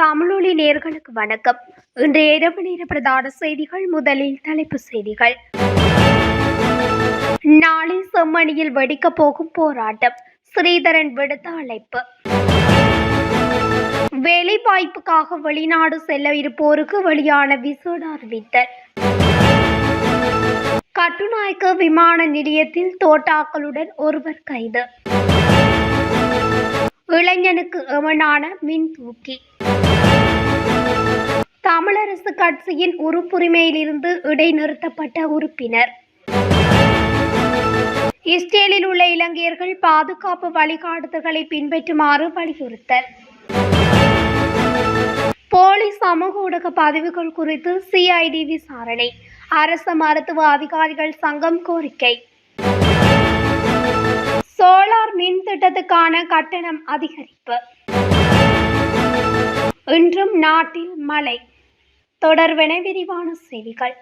தமிழொலி நேர்களுக்கு வணக்கம். இன்றைய இரவு நேர பிரதான செய்திகள் முதலில் தலைப்பு செய்திகள். நாளை செம்மணியில் வெடிக்கப் போகும் போராட்டம். ஸ்ரீதரன் விடுத்த அழைப்பு. வேலை வாய்ப்புக்காக வெளிநாடு செல்ல இருப்போருக்கு வெளியான விசேட அறிவித்தல். கட்டுநாயக்க விமான நிலையத்தில் தோட்டாக்களுடன் ஒருவர் கைது. இளைஞனுக்கு எவனான மின் தூக்கி தமிழரசு கட்சியின் உறுப்புரிமையிலிருந்து இடைநிறுத்தப்பட்ட உறுப்பினர். இஸ்ரேலில் உள்ள இலங்கையர்கள் பாதுகாப்பு வழிகாட்டுதல்களை பின்பற்றுமாறு வலியுறுத்தல். போலி சமூக ஊடக பதிவுகள் குறித்து சிஐடி விசாரணை. அரசு மருத்துவ அதிகாரிகள் சங்கம் கோரிக்கை. சோலார் மின் திட்டத்துக்கான கட்டணம் அதிகரிப்பு. இன்றும் நாட்டில் மழை. தொடர்வென விரிவான செய்திகள்.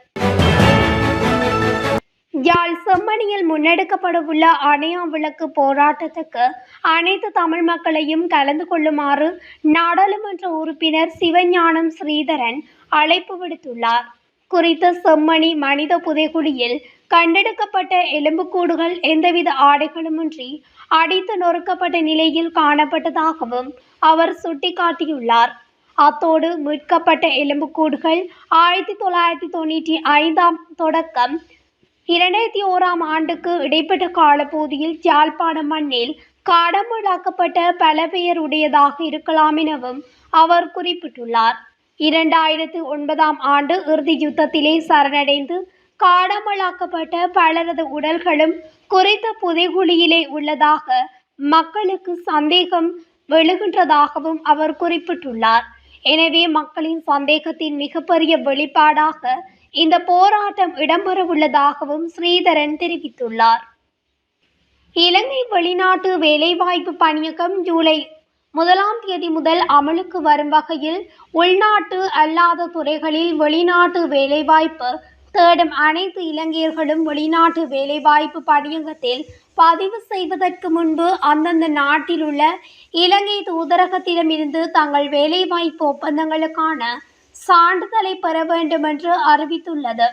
யாழ் செம்மணியில் முன்னெடுக்கப்படவுள்ள அணையா விளக்கு போராட்டத்துக்கு அனைத்து தமிழ் மக்களையும் கலந்து கொள்ளுமாறு நாடாளுமன்ற உறுப்பினர் சிவஞானம் ஸ்ரீதரன் அழைப்பு விடுத்துள்ளார். குறித்த செம்மணி மனித புதைகுழியில் கண்டெடுக்கப்பட்ட எலும்புக்கூடுகள் எந்தவித ஆடைகளுமின்றி அடித்து நொறுக்கப்பட்ட நிலையில் காணப்பட்டதாகவும் அவர் சுட்டிக்காட்டியுள்ளார். அத்தோடு மீட்கப்பட்ட எலும்புக்கூடுகள் ஆயிரத்தி தொள்ளாயிரத்தி தொண்ணூற்றி ஐந்தாம் தொடக்கம். இரண்டாயிரத்தி ஓராம் ஆண்டுக்கு இடைப்பட்ட காலப்பகுதியில் யாழ்ப்பாணம் மண்ணில் காடமலாக்கப்பட்ட பல பெயருடையதாக இருக்கலாம் எனவும் அவர் குறிப்பிட்டுள்ளார். இரண்டாயிரத்து ஒன்பதாம் ஆண்டு இறுதி யுத்தத்திலே சரணடைந்து காடமலாக்கப்பட்ட பலரது உடல்களும் குறித்த புதைகுழியிலே உள்ளதாக மக்களுக்கு சந்தேகம் வெளுகின்றதாகவும் அவர் குறிப்பிட்டுள்ளார். எனவே மக்களின் சந்தேகத்தின் மிகப்பெரிய வெளிப்பாடாக இந்த போராட்டம் இடம்பெறவுள்ளதாகவும் ஸ்ரீதரன் தெரிவித்துள்ளார். இலங்கை வெளிநாட்டு வேலைவாய்ப்பு பணியகம் ஜூலை முதலாம் தேதி முதல் அமலுக்கு வரும் வகையில் உள்நாட்டு அல்லாத துறைகளில் வெளிநாட்டு வேலைவாய்ப்பு தேடும் அனைத்து இலங்கையர்களும் வெளிநாட்டு வேலைவாய்ப்பு பணியகத்தில் பதிவு செய்வதற்கு முன்பு அந்தந்த நாட்டில் உள்ள இலங்கை தூதரகத்திடமிருந்து தங்கள் வேலைவாய்ப்பு ஒப்பந்தங்களுக்கான சான்றிதழை பெற வேண்டும் என்று அறிவித்துள்ளது.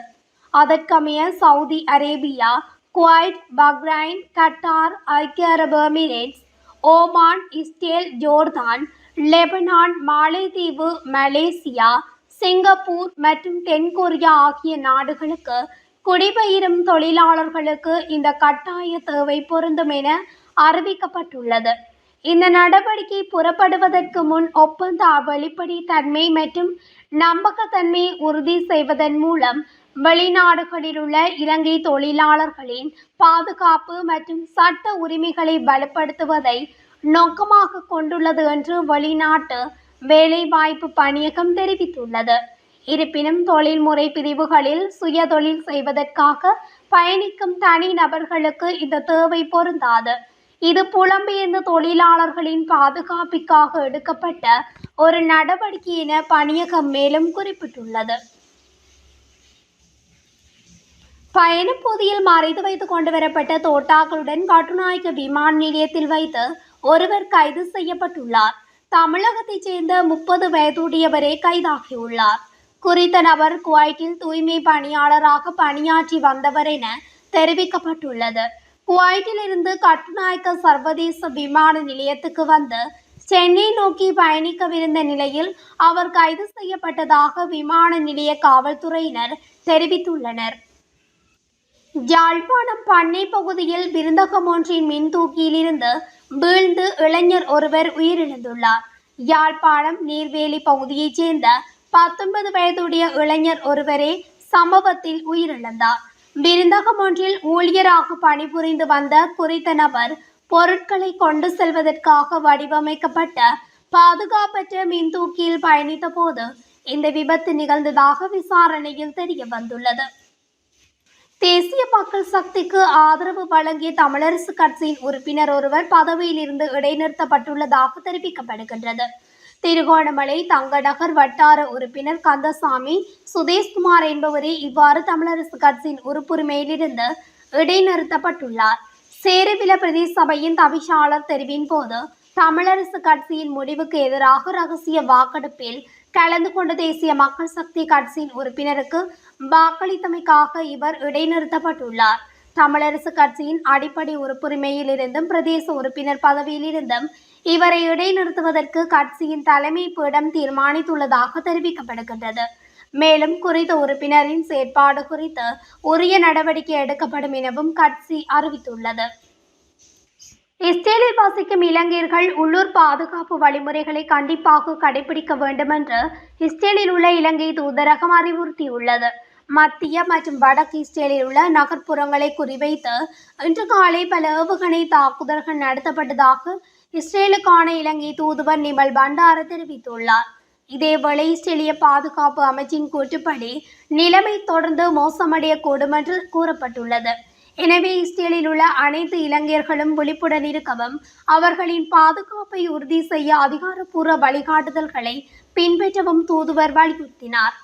அதற்கமைய Saudi Arabia Kuwait Bahrain Qatar ஐக்கிய அரபு Emirates Oman Israel Jordan Lebanon மாலைதீவு Malaysia Singapore மற்றும் தென்கொரியா ஆகிய நாடுகளுக்கு குடிபெயரும் தொழிலாளர்களுக்கு இந்த கட்டாய தேவை பொருந்தும் என அறிவிக்கப்பட்டுள்ளது. இந்த நடவடிக்கை புறப்படுவதற்கு முன் ஒப்பந்த வெளிப்படை தன்மை மற்றும் நம்பகத்தன்மையை உறுதி செய்வதன் மூலம் வெளிநாடுகளில் உள்ள இலங்கை தொழிலாளர்களின் பாதுகாப்பு மற்றும் சட்ட உரிமைகளை பலப்படுத்துவதை நோக்கமாக கொண்டுள்ளது என்று வெளிநாட்டு வேலைவாய்ப்பு பணியகம் தெரிவித்துள்ளது. இருப்பினும் தொழில்முறை பிரிவுகளில் சுயதொழில் செய்வதற்காக பயணிக்கும் தனி நபர்களுக்கு இந்த தேவை பொருந்தாது. இது புலம்பெயர்ந்த தொழிலாளர்களின் பாதுகாப்பிற்காக எடுக்கப்பட்ட ஒரு நடவடிக்கை என பணியகம் மேலும் குறிப்பிட்டுள்ளது. பயணப்பகுதியில் மறைத்து வைத்து கொண்டு வரப்பட்ட தோட்டாக்களுடன் கட்டுநாயக்க விமான நிலையத்தில் வைத்து ஒருவர் கைது செய்யப்பட்டுள்ளார். தமிழகத்தைச் சேர்ந்த முப்பது வயதுடையவரே கைதாகியுள்ளார். குறித்த நபர் குவைட்டில் தூய்மை பணியாளராக பணியாற்றி வந்தவர் என தெரிவிக்கப்பட்டுள்ளது. குவைட்டிலிருந்து கட்டுநாயக்க சர்வதேச விமான நிலையத்துக்கு வந்து சென்னை நோக்கி பயணிக்கவிருந்த நிலையில் அவர் கைது செய்யப்பட்டதாக விமான நிலைய காவல்துறையினர் தெரிவித்துள்ளனர். யாழ்ப்பாணம் பண்ணை பகுதியில் விருந்தகம் ஒன்றின் மின்தூக்கியிலிருந்து வீழ்ந்து இளைஞர் ஒருவர் உயிரிழந்துள்ளார். யாழ்ப்பாணம் நீர்வேலி பகுதியைச் சேர்ந்த பத்தொன்பது வயதுடைய இளைஞர் ஒருவரே சம்பவத்தில் உயிரிழந்தார். விருந்தகம் ஒன்றில் ஊழியராக பணிபுரிந்து வந்த குறித்த நபர் பொருட்களை கொண்டு செல்வதற்காக வடிவமைக்கப்பட்ட பாதுகாப்பற்ற மின்தூக்கியில் பயணித்த போது இந்த விபத்து நிகழ்ந்ததாக விசாரணையில் தெரிய வந்துள்ளது தேசிய மக்கள் சக்திக்கு ஆதரவு வழங்கிய தமிழரசு கட்சியின் உறுப்பினர் ஒருவர் பதவியில் இருந்து இடைநிறுத்தப்பட்டுள்ளதாக தெரிவிக்கப்படுகின்றது. திருகோணமலை தங்கநகர் வட்டார உறுப்பினர் கந்தசாமி சுதேஷ்குமார் என்பவரே இவ்வாறு தமிழரசு கட்சியின் உறுப்புரிமையிலிருந்து இடைநிறுத்தப்பட்டுள்ளார். சேருவில பிரதேச சபையின் தவிசாளர் தெரிவின் போது தமிழரசு கட்சியின் முடிவுக்கு எதிராக ரகசிய வாக்கெடுப்பில் கலந்து கொண்ட தேசிய மக்கள் சக்தி கட்சியின் உறுப்பினருக்கு வாக்களித்தமைக்காக இவர் இடைநிறுத்தப்பட்டுள்ளார். தமிழரசு கட்சியின் அடிப்படை உறுப்புரிமையிலிருந்தும் பிரதேச உறுப்பினர் பதவியிலிருந்தும் இவரை இடைநிறுத்துவதற்கு கட்சியின் தலைமை பீடம் தீர்மானித்துள்ளதாக தெரிவிக்கப்படுகின்றது. மேலும் குறித்த உறுப்பினரின் செயற்பாடு குறித்து உரிய நடவடிக்கை எடுக்கப்படும் எனவும் கட்சி அறிவித்துள்ளது. இஸ்ரேலில் வசிக்கும் இலங்கையர்கள் உள்ளூர் பாதுகாப்பு வழிமுறைகளை கண்டிப்பாக கடைபிடிக்க வேண்டும் என்று இஸ்ரேலில் உள்ள இலங்கை தூதரகம் அறிவுறுத்தியுள்ளது. மத்திய மற்றும் வடக்கு இஸ்ரேலில் உள்ள நகர்ப்புறங்களை குறிவைத்து இன்று காலை பல ஏவுகணை தாக்குதல்கள் நடத்தப்பட்டதாக இஸ்ரேலுக்கான இலங்கை தூதுவர் நிமல் பண்டார தெரிவித்துள்ளார். இதேவேளை இஸ்ரேலிய பாதுகாப்பு அமைச்சின் கூற்றுப்படி நிலைமை தொடர்ந்து மோசமடையக்கூடும் என்று கூறப்பட்டுள்ளது. எனவே இஸ்ரேலில் உள்ள அனைத்து இலங்கையர்களும் விழிப்புடன் இருக்கவும் அவர்களின் பாதுகாப்பை உறுதி செய்ய அதிகாரப்பூர்வ வழிகாட்டுதல்களை பின்பற்றவும் தூதுவர் வலியுறுத்தினார்.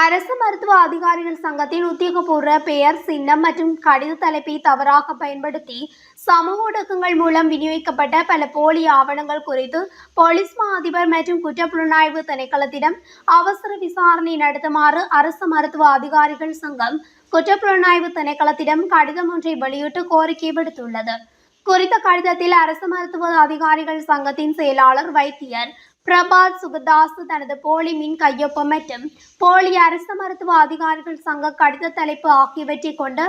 அரசு மருத்துவ அதிகாரிகள் சங்கத்தின் உத்தியோகபூர்வ பெயர் சின்னம் மற்றும் கடித தலைப்பை தவறாக பயன்படுத்தி சமூக ஊடகங்கள் மூலம் விநியோகிக்கப்பட்ட பல போலி ஆவணங்கள் குறித்து போலீஸ் மா அதிபர் மற்றும் குற்றப்புலனாய்வு திணைக்களத்திடம் அவசர விசாரணை நடத்துமாறு அரசு மருத்துவ அதிகாரிகள் சங்கம் குற்றப்புலனாய்வு திணைக்களத்திடம் கடிதம் ஒன்றை வெளியிட்டு கோரிக்கை விடுத்துள்ளது. குறித்த கடிதத்தில் அரசு மருத்துவ அதிகாரிகள் சங்கத்தின் செயலாளர் வைத்தியர் பிரபாத் சுகதாஸ் தனது போலி மின் கையொப்பம் மற்றும் போலி அரசு மருத்துவ அதிகாரிகள் சங்க கடித தலைப்பு ஆகியவற்றை கொண்ட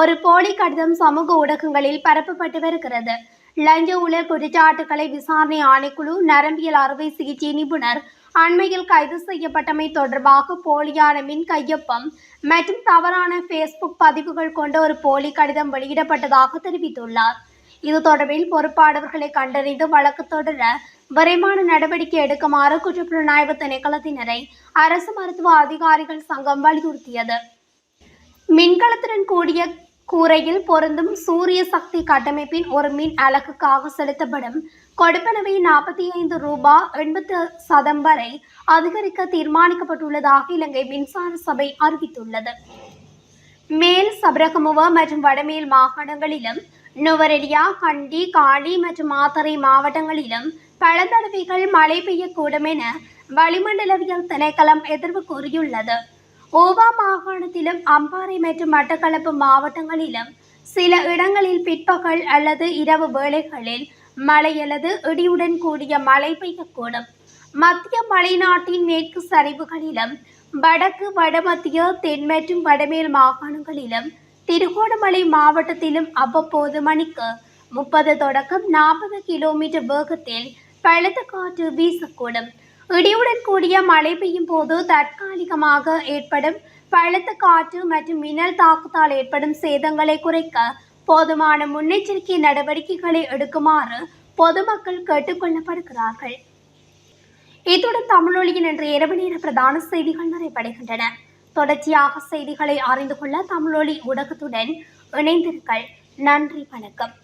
ஒரு போலி கடிதம் சமூக ஊடகங்களில் பரப்பப்பட்டு வருகிறது. லஞ்ச ஊழல் குற்றச்சாட்டுகளை விசாரணை ஆணைக்குழு நரம்பியல் அறுவை சிகிச்சை நிபுணர் அண்மையில் கைது செய்யப்பட்டமை தொடர்பாக போலியான மின் கையொப்பம் மற்றும் தவறான ஃபேஸ்புக் பதிவுகள் கொண்ட ஒரு போலி கடிதம் வெளியிடப்பட்டதாக தெரிவித்துள்ளார். இது தொடர்பில் பொறுப்பாளர்களை கண்டறிந்து வழக்கு தொடர விரைவான நடவடிக்கை எடுக்குமாறு குற்றப்புலனாய்வு திணைக்களத்தினரை அரசு மருத்துவ அதிகாரிகள் சங்கம் வலியுறுத்தியது. மின்கலத்துடன் கூடிய கூரையில் பொருந்தும் சூரிய சக்தி கட்டமைப்பின் ஒரு மின் அலகுக்காக செலுத்தப்படும் கொடுப்பனவை நாற்பத்தி ஐந்து ரூபாய் எண்பத்து சதம் வரை அதிகரிக்க தீர்மானிக்கப்பட்டுள்ளதாக இலங்கை மின்சார சபை அறிவித்துள்ளது. மேல் சபரகமுவ மற்றும் வடமேல் மாகாணங்களிலும் நுவரெலியா கண்டி காளி மற்றும் மாத்தறை மாவட்டங்களிலும் பல தடவைகள் மழை பெய்யக்கூடும் என வளிமண்டலவியல் திணைக்களம் எதிர்வு கூறியுள்ளது. ஓவா மாகாணத்திலும் அம்பாறை மற்றும் மட்டக்களப்பு மாவட்டங்களிலும் சில இடங்களில் பிற்பகல் அல்லது இரவு வேளைகளில் மழை அல்லது இடியுடன் கூடிய மழை பெய்யக்கூடும். மத்திய மலைநாட்டின் மேற்கு சரிவுகளிலும் வடக்கு வடமத்திய தென் மற்றும் வடமேல் மாகாணங்களிலும் திருகோணமலை மாவட்டத்திலும் அவ்வப்போது மணிக்கு முப்பது தொடக்கம் நாற்பது கிலோமீட்டர் வேகத்தில் பலத்த காற்று வீசக்கூடும். இடியுடன் கூடிய மழை பெய்யும் போது தற்காலிகமாக ஏற்படும் பலத்த காற்று மற்றும் மின்னல் தாக்கத்தால் ஏற்படும் சேதங்களை குறைக்க போதுமான முன்னெச்சரிக்கை நடவடிக்கைகளை எடுக்குமாறு பொதுமக்கள் கேட்டுக்கொள்ளப்படுகிறார்கள் இத்துடன் தமிழொலியின் இன்று இரவு நேர பிரதான செய்திகள் நிறைவடைகின்றன. தொடர்ச்சியாக செய்திகளை அறிந்து கொள்ள தமிழொலி ஊடகத்துடன் இணைந்திருங்கள். நன்றி வணக்கம்.